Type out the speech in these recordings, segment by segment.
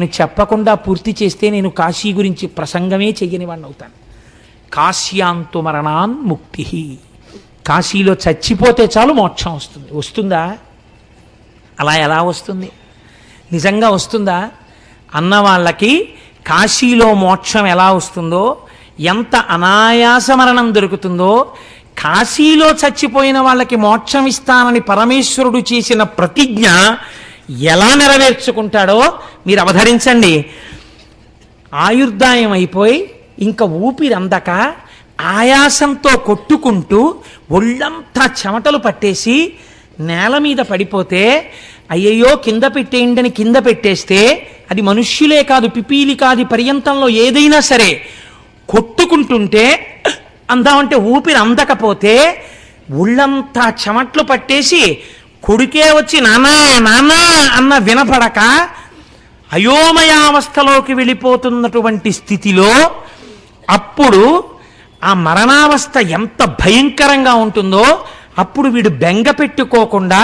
నేను చెప్పకుండా పూర్తి చేస్తే నేను కాశీ గురించి ప్రసంగమే చెయ్యని వాడిని అవుతాను. కాశ్యాంతు మరణాన్ ముక్తి. కాశీలో చచ్చిపోతే చాలు మోక్షం వస్తుంది. వస్తుందా? అలా ఎలా వస్తుంది? నిజంగా వస్తుందా? అన్న వాళ్ళకి కాశీలో మోక్షం ఎలా వస్తుందో ఎంత అనాయాస మరణం దొరుకుతుందో కాశీలో చచ్చిపోయిన వాళ్ళకి మోక్షం ఇస్తానని పరమేశ్వరుడు చేసిన ప్రతిజ్ఞ ఎలా నెరవేర్చుకుంటాడో మీరు అవధరించండి. ఆయుర్దాయం అయిపోయి ఇంకా ఊపిరి అందక ఆయాసంతో కొట్టుకుంటూ ఒళ్ళంతా చెమటలు పట్టేసి నేల మీద పడిపోతే అయ్యయ్యో కింద పెట్టేయండి అని కింద పెట్టేస్తే అది మనుష్యులే కాదు పిపీలి కాదు పర్యంతంలో ఏదైనా సరే. కొట్టుకుంటుంటే అందామంటే ఊపిరి అందకపోతే ఒళ్ళంతా చెమట్లు పట్టేసి కొడుకే వచ్చి నానా నానా అన్న వినపడక అయోమయావస్థలోకి వెళ్ళిపోతున్నటువంటి స్థితిలో అప్పుడు ఆ మరణావస్థ ఎంత భయంకరంగా ఉంటుందో అప్పుడు వీడు బెంగ పెట్టుకోకుండా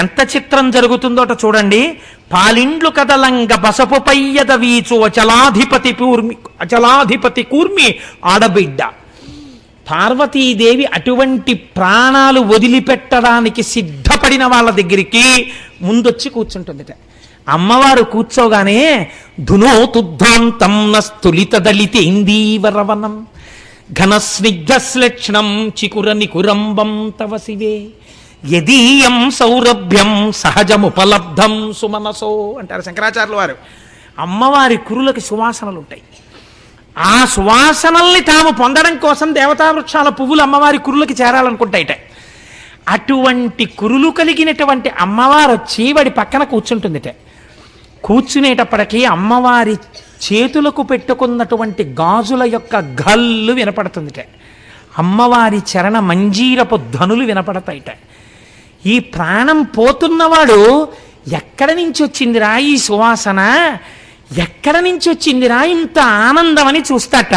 ఎంత చిత్రం జరుగుతుందో అట చూడండి. పాలిండ్లు కదలంగ బసపు పయ్యద వీచు అచలాధిపతి కూర్మి అచలాధిపతి కూర్మి ఆడబిడ్డ. పార్వతీదేవి అటువంటి ప్రాణాలు వదిలిపెట్టడానికి సిద్ధపడిన వాళ్ళ దగ్గరికి ముందొచ్చి కూర్చుంటుందిట. అమ్మవారు కూర్చోగానే ధునోతుద్ధాంతం నస్తులిత దళితేందీవరవనం ఘన స్నిగ్ధశ్లక్షణం చికుర నికురంబం తవ శివే. యదీయం సౌరభ్యం సహజముపలబ్ధం సుమనసో అంటారు శంకరాచార్యుల వారు. అమ్మవారి కురులకు సువాసనలు ఉంటాయి ఆ సువాసనల్ని తాము పొందడం కోసం దేవతా వృక్షాల పువ్వులు అమ్మవారి కురులకి చేరాలనుకుంటాయిట అటువంటి కురులు కలిగినటువంటి అమ్మవారు వచ్చి వాడి పక్కన కూర్చుంటుందిట. కూర్చునేటప్పటికీ అమ్మవారి చేతులకు పెట్టుకున్నటువంటి గాజుల యొక్క గల్లు వినపడుతుందిట. అమ్మవారి చరణ మంజీరపు ధ్వనులు వినపడతాయిట. ఈ ప్రాణం పోతున్నవాడు ఎక్కడి నుంచి వచ్చిందిరా ఈ సువాసన? ఎక్కడ నుంచి వచ్చిందిరా ఇంత ఆనందమని చూస్తాట.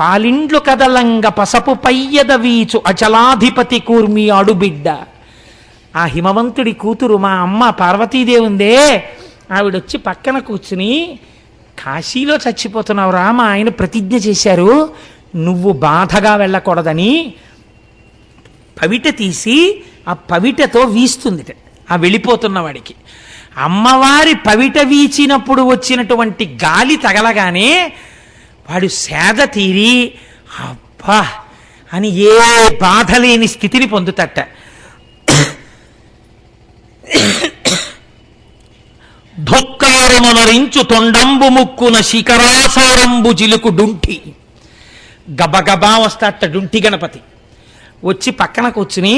పాలిండ్లు కదలంగ పసపు పయ్యద వీచు అచలాధిపతి కూర్మి అడుబిడ్డ. ఆ హిమవంతుడి కూతురు మా అమ్మ పార్వతీదేవి ఉందే ఆవిడొచ్చి పక్కన కూర్చుని కాశీలో చచ్చిపోతున్నావురా మా ఆయన ప్రతిజ్ఞ చేశారు. నువ్వు బాధగా వెళ్ళకూడదని పవిట తీసి ఆ పవిటతో వీస్తుంది ఆ వెళ్ళిపోతున్న వాడికి అమ్మవారి పవిట వీచినప్పుడు వచ్చినటువంటి గాలి తగలగానే వాడు సేద తీరి అబ్బా! అని ఏ బాధ లేని స్థితిని పొందుతట. ధొక్కారమునరించు తొండంబు ముక్కున శిఖరాసారంబు జిలుకు డుంటి గబగబా వస్తాట డుంటి గణపతి. వచ్చి పక్కన కూర్చుని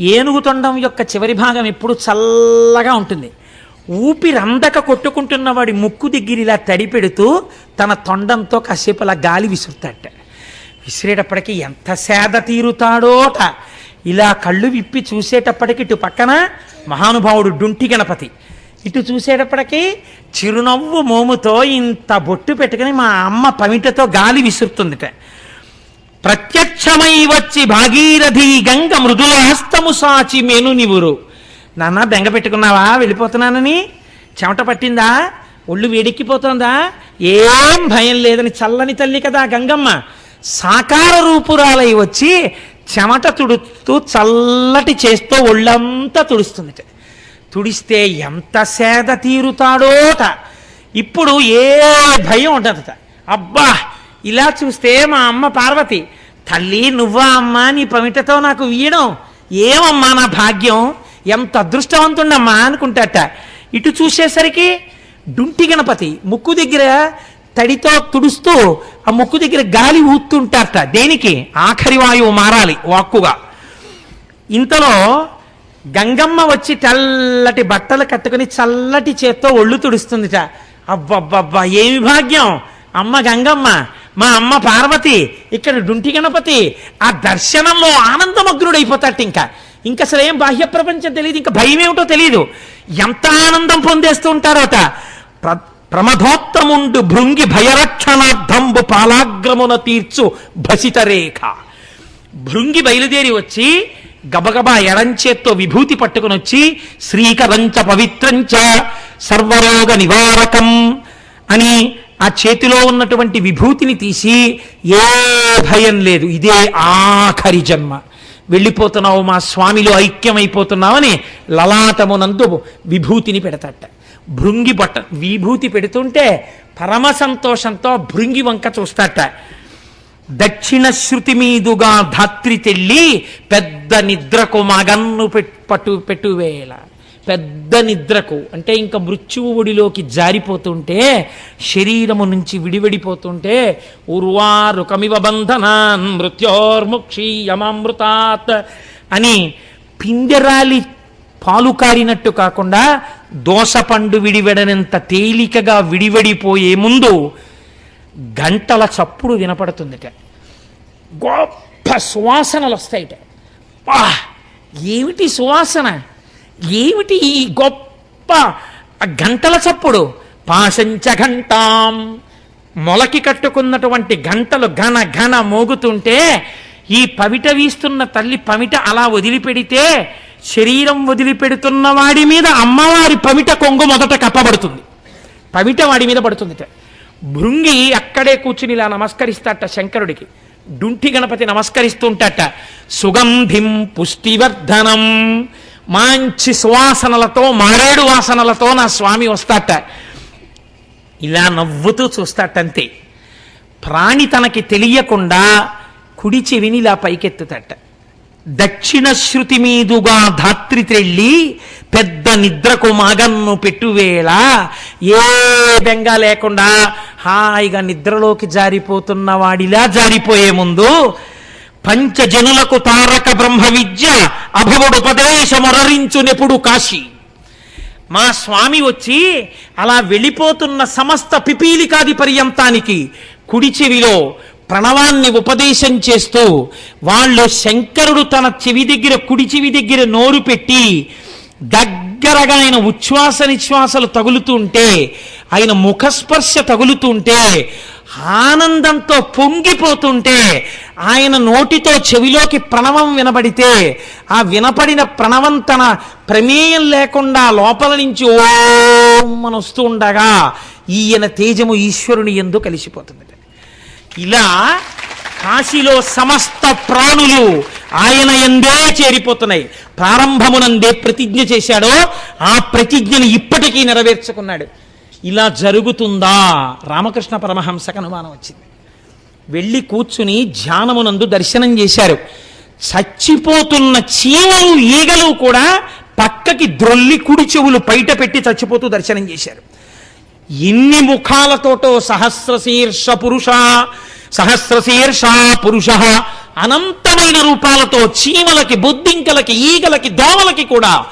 ఏనుగు తొండం యొక్క చివరి భాగం ఎప్పుడు చల్లగా ఉంటుంది. ఊపిరందక కొట్టుకుంటున్నవాడి ముక్కు దగ్గర ఇలా తడిపెడుతూ తన తొండంతో కాసేపు అలా గాలి విసురుతాట విసిరేటప్పటికి ఎంత సేద తీరుతాడోట. ఇలా కళ్ళు విప్పి చూసేటప్పటికి ఇటు పక్కన మహానుభావుడు డుంటి గణపతి. ఇటు చూసేటప్పటికి చిరునవ్వు మోముతో ఇంత బొట్టు పెట్టుకుని మా అమ్మ పమిటతో గాలి విసురుతుందిట. ప్రత్యక్షమై వచ్చి భాగీరథి గంగ మృదులాస్తము సాచి మేను నివురు నాన్న బెంగ పెట్టుకున్నావా? వెళ్ళిపోతున్నానని? చెమట పట్టిందా? ఒళ్ళు వేడెక్కిపోతుందా? ఏం భయం లేదని చల్లని తల్లి కదా గంగమ్మ. సాకార రూపురాలై వచ్చి చెమట తుడుతూ చల్లటి చేస్తూ ఒళ్ళంతా తుడుస్తుంది తుడిస్తే ఎంత సేద తీరుతాడోట. ఇప్పుడు ఏ భయం ఉండదట. అబ్బా ఇలా చూస్తే మా అమ్మ పార్వతి తల్లి నువ్వా అమ్మా నీ పమిటతో నాకు వీయడం? ఏమమ్మా నా భాగ్యం? ఎంత అదృష్టవంతుండమ్మా అనుకుంటాట. ఇటు చూసేసరికి డుంటి గణపతి ముక్కు దగ్గర తడితో తుడుస్తూ ఆ ముక్కు దగ్గర గాలి ఊతుంటారట దేనికి? ఆఖరి వాయువు మారాలి వాక్కుగా. ఇంతలో గంగమ్మ వచ్చి తెల్లటి బట్టలు కట్టుకుని చల్లటి చేత్తో ఒళ్ళు తుడుస్తుందిట. అబ్బబ్బబ్బా ఏమి భాగ్యం? అమ్మ గంగమ్మ మా అమ్మ పార్వతి ఇక్కడ డుంటి గణపతి ఆ దర్శనంలో ఆనందమగ్నుడైపోతాట ఇంకా. ఇంకా అసలు ఏం బాహ్య ప్రపంచం తెలియదు ఇంకా భయం ఏమిటో తెలియదు. ఎంత ఆనందం పొందేస్తూ ఉంటారట ప్ర ప్రమథోత్తముండు భృంగి భయరక్షణార్థంబు పాలాగ్రమున తీర్చు భసితరేఖ భృంగి బయలుదేరి వచ్చి గబగబా ఎడంచేత్తో విభూతి పట్టుకుని వచ్చి శ్రీకరంచ పవిత్రంచ సర్వరోగ నివారకం అని ఆ చేతిలో ఉన్నటువంటి విభూతిని తీసి ఏ భయం లేదు ఇదే ఆఖరి జన్మ. వెళ్ళిపోతున్నావు మా స్వామిలో ఐక్యమైపోతున్నావని లలాటమునందు విభూతిని పెడతాట. భృంగి పట్ట విభూతి పెడుతుంటే పరమ సంతోషంతో భృంగి వంక చూస్తాట. దక్షిణ శృతి మీదుగా ధాత్రి తెల్లి పెద్ద నిద్రకు మగన్ను పెట్టు పట్టు పెట్టువేళ. పెద్ద నిద్రకు అంటే ఇంకా మృత్యువు ఒడిలోకి జారిపోతుంటే శరీరము నుంచి విడివడిపోతుంటే ఉర్వారుకమివ బంధనాన్ మృత్యోర్ముక్షీయమామృతాత్ అని పిందెరాలి పాలు కారినట్టు కాకుండా దోసపండు విడివడనంత తేలికగా విడివడిపోయే ముందు గంటల చప్పుడు వినపడుతుందిట. గొప్ప సువాసనలు వస్తాయిట పా ఏమిటి సువాసన? ఏమిటి ఈ గొప్ప గంటల చప్పుడు? పాశంచ ఘంటాం. మొలకి కట్టుకున్నటువంటి గంటలు ఘన ఘన మోగుతుంటే ఈ పవిట వీస్తున్న తల్లి పమిట అలా వదిలిపెడితే శరీరం వదిలిపెడుతున్న వాడి మీద అమ్మవారి పమిట కొంగు మొదట కప్పబడుతుంది. పమిట వాడి మీద పడుతుంది భృంగి అక్కడే కూర్చుని ఇలా నమస్కరిస్తాట శంకరుడికి. డుంఠి గణపతి నమస్కరిస్తుంటట. సుగంధిం పుష్టివర్ధనం. మంచి సువాసనలతో మారేడు వాసనలతో నా స్వామి వస్తాట. ఇలా నవ్వుతూ చూస్తాటంతే. ప్రాణి తనకి తెలియకుండా కుడి చెవిని ఇలా పైకెత్తుతట. దక్షిణ శృతి మీదుగా ధాత్రి తెళ్ళి పెద్ద నిద్రకు మగన్ను పెట్టువేళ ఏ బెంగ లేకుండా హాయిగా నిద్రలోకి జారిపోతున్న వాడిలా జారిపోయే ముందు పంచజనులకు తారక బ్రహ్మ విద్య అభవుడు ఉపదేశమొరరించునెప్పుడు కాశీ. మా స్వామి వచ్చి అలా వెళ్ళిపోతున్న సమస్త పిపీలికాది పర్యంతానికి కుడి చెవిలో ప్రణవాన్ని ఉపదేశం చేస్తూ వాళ్ళు శంకరుడు తన చెవి దగ్గర కుడి చెవి దగ్గర నోరు పెట్టి దగ్గరగా ఆయన ఉచ్ఛ్వాస నిశ్వాసలు తగులుతుంటే ఆయన ముఖస్పర్శ తగులుతుంటే ఆనందంతో పొంగిపోతుంటే ఆయన నోటితో చెవిలోకి ప్రణవం వినబడితే ఆ వినపడిన ప్రణవం తన ప్రమేయం లేకుండా లోపల నుంచి ఓం వస్తూ ఉండగా ఈయన తేజము ఈశ్వరుని ఎందు కలిసిపోతుంది. ఇలా కాశీలో సమస్త ప్రాణులు ఆయన ఎందే చేరిపోతున్నాయి. ప్రారంభమునందే ప్రతిజ్ఞ చేశాడో ఆ ప్రతిజ్ఞను ఇప్పటికీ నెరవేర్చుకున్నాడు. ఇలా జరుగుతుందా? రామకృష్ణ పరమహంసకు అనుమానం వచ్చింది. వెళ్ళి కూర్చుని ధ్యానమునందు దర్శనం చేశారు. చచ్చిపోతున్న చీమలు ఈగలు కూడా పక్కకి ద్రొల్లి కుడి చెవులు బయట పెట్టి చచ్చిపోతూ దర్శనం చేశారు. ఇన్ని ముఖాలతోటో సహస్రశీర్ష పురుష సహస్రశీర్ష పురుష అనంతమైన రూపాలతో చీమలకి బొద్దింకలకి ఈగలకి దోమలకి కూడా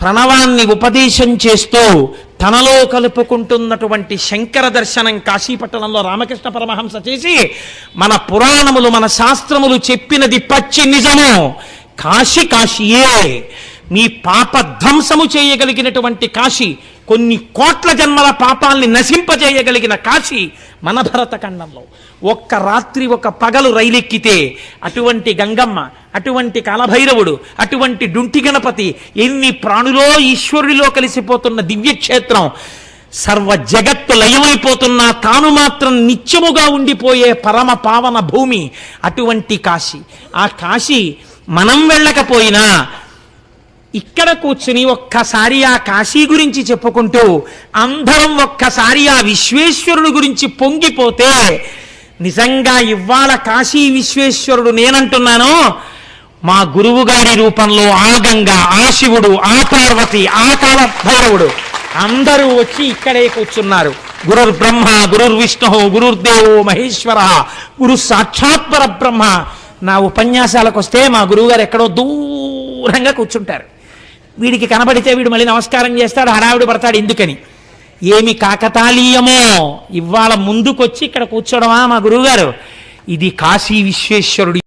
ప్రణవాన్ని ఉపదేశం చేస్తూ తనలో కలుపుకుంటున్నటువంటి శంకర దర్శనం కాశీపట్టణంలో రామకృష్ణ పరమహంస చేసి మన పురాణములు మన శాస్త్రములు చెప్పినది పచ్చి నిజము. కాశీ కాశీయే. మీ పాప ధ్వంసము చేయగలిగినటువంటి కాశీ కొన్ని కోట్ల జన్మల పాపాల్ని నశింపజేయగలిగిన కాశీ మన భరతఖండంలో ఒక్క రాత్రి ఒక పగలు రైలెక్కితే అటువంటి గంగమ్మ అటువంటి కాలభైరవుడు అటువంటి డుంటి గణపతి ఎన్ని ప్రాణులో ఈశ్వరుడిలో కలిసిపోతున్న దివ్యక్షేత్రం సర్వ జగత్తు లయమైపోతున్నా తాను మాత్రం నిత్యముగా ఉండిపోయే పరమ పావన భూమి అటువంటి కాశీ. ఆ కాశీ మనం వెళ్ళకపోయినా ఇక్కడ కూర్చుని ఒక్కసారి ఆ కాశీ గురించి చెప్పుకుంటూ అందరం ఒక్కసారి ఆ విశ్వేశ్వరుడు గురించి పొంగిపోతే నిజంగా ఇవాళ కాశీ విశ్వేశ్వరుడు నేనంటున్నాను మా గురువు గారి రూపంలో ఆ గంగ ఆ శివుడు ఆ పార్వతి ఆ కాల భైరవుడు అందరూ వచ్చి ఇక్కడే కూర్చున్నారు. గురుర్ బ్రహ్మ గురుర్ విష్ణు గురుర్దేవో మహేశ్వర గురు సాక్షాత్పర బ్రహ్మ నా ఉపన్యాసాలకు వస్తే మా గురువుగారు ఎక్కడో దూరంగా కూర్చుంటారు. వీడికి కనబడితే వీడు మళ్ళీ నమస్కారం చేస్తాడు హడావిడి పడతాడు ఎందుకని? ఏమి కాకతాళీయమో? ఇవాళ ముందుకొచ్చి ఇక్కడ కూర్చోడమా మా గురువుగారు? ఇది కాశీ విశ్వేశ్వరుడి